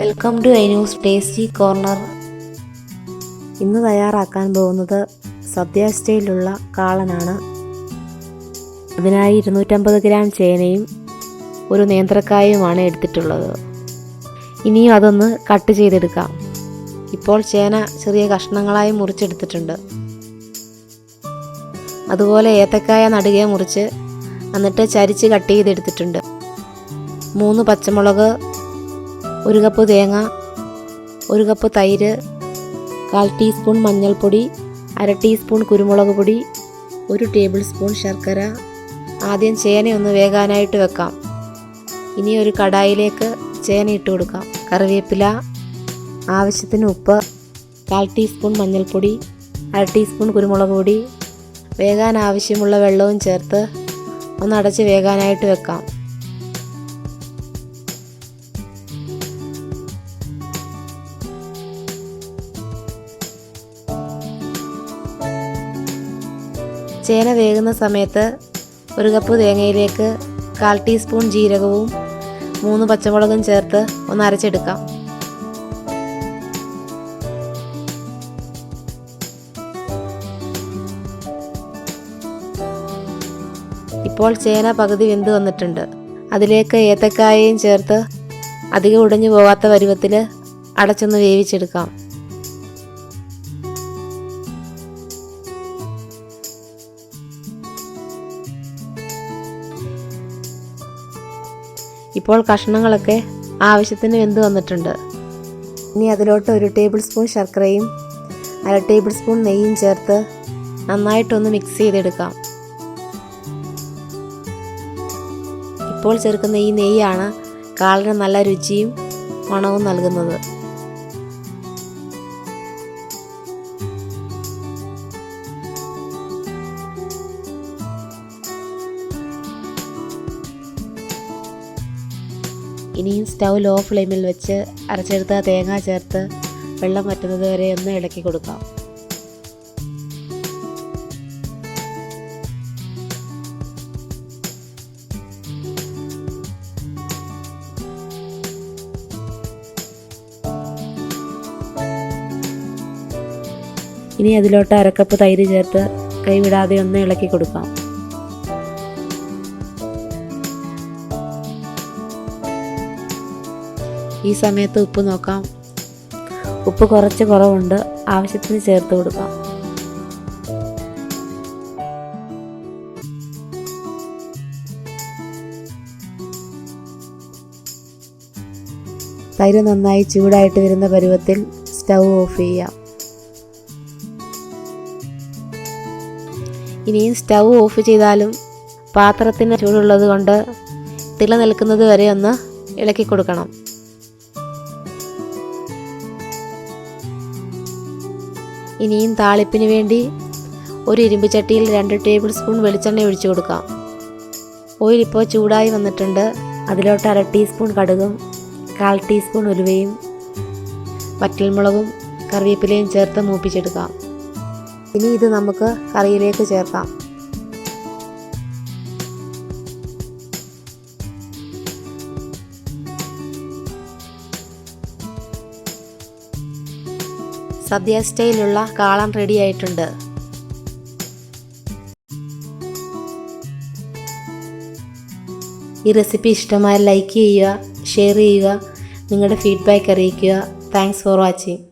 Welcome to news tasty corner ഇന്ന് തയ്യാറാക്കാൻ പോകുന്നത് സദ്യ സ്റ്റൈലിലുള്ള കാളനാണ്. അതിനായി ഇരുന്നൂറ്റമ്പത് ഗ്രാം ചേനയും ഒരു നേന്ത്രക്കായുമാണ് എടുത്തിട്ടുള്ളത്. ഇനിയും അതൊന്ന് കട്ട് ചെയ്തെടുക്കാം. ഇപ്പോൾ ചേന ചെറിയ കഷ്ണങ്ങളായി മുറിച്ചെടുത്തിട്ടുണ്ട്. അതുപോലെ ഏത്തക്കായ നടുകെ മുറിച്ച് എന്നിട്ട് ചരിച്ച് കട്ട് ചെയ്തെടുത്തിട്ടുണ്ട്. മൂന്ന് പച്ചമുളക് ഒരു കപ്പ് തേങ്ങ ഒരു കപ്പ് തൈര് കാൽ ടീസ്പൂൺ മഞ്ഞൾപ്പൊടി അര ടീസ്പൂൺ കുരുമുളക് പൊടി ഒരു ടേബിൾ സ്പൂൺ ശർക്കര. ആദ്യം ചേന ഒന്ന് വേകാനായിട്ട് വെക്കാം. ഇനി ഒരു കടായിലേക്ക് ചേന ഇട്ട് കൊടുക്കാം. കറിവേപ്പില ആവശ്യത്തിന് ഉപ്പ് കാൽ ടീസ്പൂൺ മഞ്ഞൾപ്പൊടി അര ടീസ്പൂൺ കുരുമുളക് പൊടി വേകാൻ ആവശ്യമുള്ള വെള്ളവും ചേർത്ത് ഒന്ന് അടച്ച് വേകാനായിട്ട് വെക്കാം. ചേന വേകുന്ന സമയത്ത് ഒരു കപ്പ് തേങ്ങയിലേക്ക് കാൽ ടീസ്പൂൺ ജീരകവും മൂന്ന് പച്ചമുളകും ചേർത്ത് ഒന്ന് അരച്ചെടുക്കാം. ഇപ്പോൾ ചേന പകുതി വെന്ത് വന്നിട്ടുണ്ട്. അതിലേക്ക് ഏത്തക്കായയും ചേർത്ത് അധികം ഉടഞ്ഞു പോകാത്ത പരുവത്തിൽ അടച്ചൊന്ന് വേവിച്ചെടുക്കാം. ഇപ്പോൾ കഷ്ണങ്ങളൊക്കെ ആവശ്യത്തിന് വെന്ത് വന്നിട്ടുണ്ട്. ഇനി അതിലോട്ട് ഒരു ടേബിൾ സ്പൂൺ ശർക്കരയും അര ടേബിൾ സ്പൂൺ നെയ്യും ചേർത്ത് നന്നായിട്ടൊന്ന് മിക്സ് ചെയ്തെടുക്കാം. ഇപ്പോൾ ചേർക്കുന്ന ഈ നെയ്യാണ് കാളിന് നല്ല രുചിയും മണവും നൽകുന്നത്. ഇനിയും സ്റ്റൗ ലോ ഫ്ലെയിമിൽ വെച്ച് അരച്ചെടുത്ത തേങ്ങ ചേർത്ത് വെള്ളം വറ്റുന്നത് വരെ ഒന്ന് ഇളക്കി കൊടുക്കാം. ഇനി അതിലോട്ട് അരക്കപ്പ് തൈര് ചേർത്ത് കൈവിടാതെ ഒന്ന് ഇളക്കി കൊടുക്കാം. ഈ സമയത്ത് ഉപ്പ് നോക്കാം. ഉപ്പ് കുറച്ച് കുറവുണ്ട്. ആവശ്യത്തിന് ചേർത്ത് കൊടുക്കാം. തൈര് നന്നായി ചൂടായിട്ട് വരുന്ന പരുവത്തിൽ സ്റ്റൗ ഓഫ് ചെയ്യാം. ഇനിയും സ്റ്റൗ ഓഫ് ചെയ്താലും പാത്രത്തിന് ചൂടുള്ളത് കൊണ്ട് തിള നിൽക്കുന്നത് വരെ ഒന്ന് ഇളക്കി കൊടുക്കണം. ഇനിയും താളിപ്പിന് വേണ്ടി ഒരു ഇരുമ്പ് ചട്ടിയിൽ രണ്ട് ടേബിൾ സ്പൂൺ വെളിച്ചെണ്ണ ഒഴിച്ചു കൊടുക്കാം. ഓയിൽ ഇപ്പോൾ ചൂടായി വന്നിട്ടുണ്ട്. അതിലോട്ട് അര ടീസ്പൂൺ കടുകും കാൽ ടീസ്പൂൺ ഉലുവയും വറ്റൽമുളകും കറിവേപ്പിലയും ചേർത്ത് മൂപ്പിച്ചെടുക്കാം. ഇനി ഇത് നമുക്ക് കറിയിലേക്ക് ചേർക്കാം. സദ്യ സ്റ്റൈലുള്ള കാളൻ റെഡി ആയിട്ടുണ്ട്. ഈ റെസിപ്പി ഇഷ്ടമായ ലൈക്ക് ചെയ്യുക ഷെയർ ചെയ്യുക നിങ്ങളുടെ ഫീഡ്ബാക്ക് അറിയിക്കുക. Thanks for watching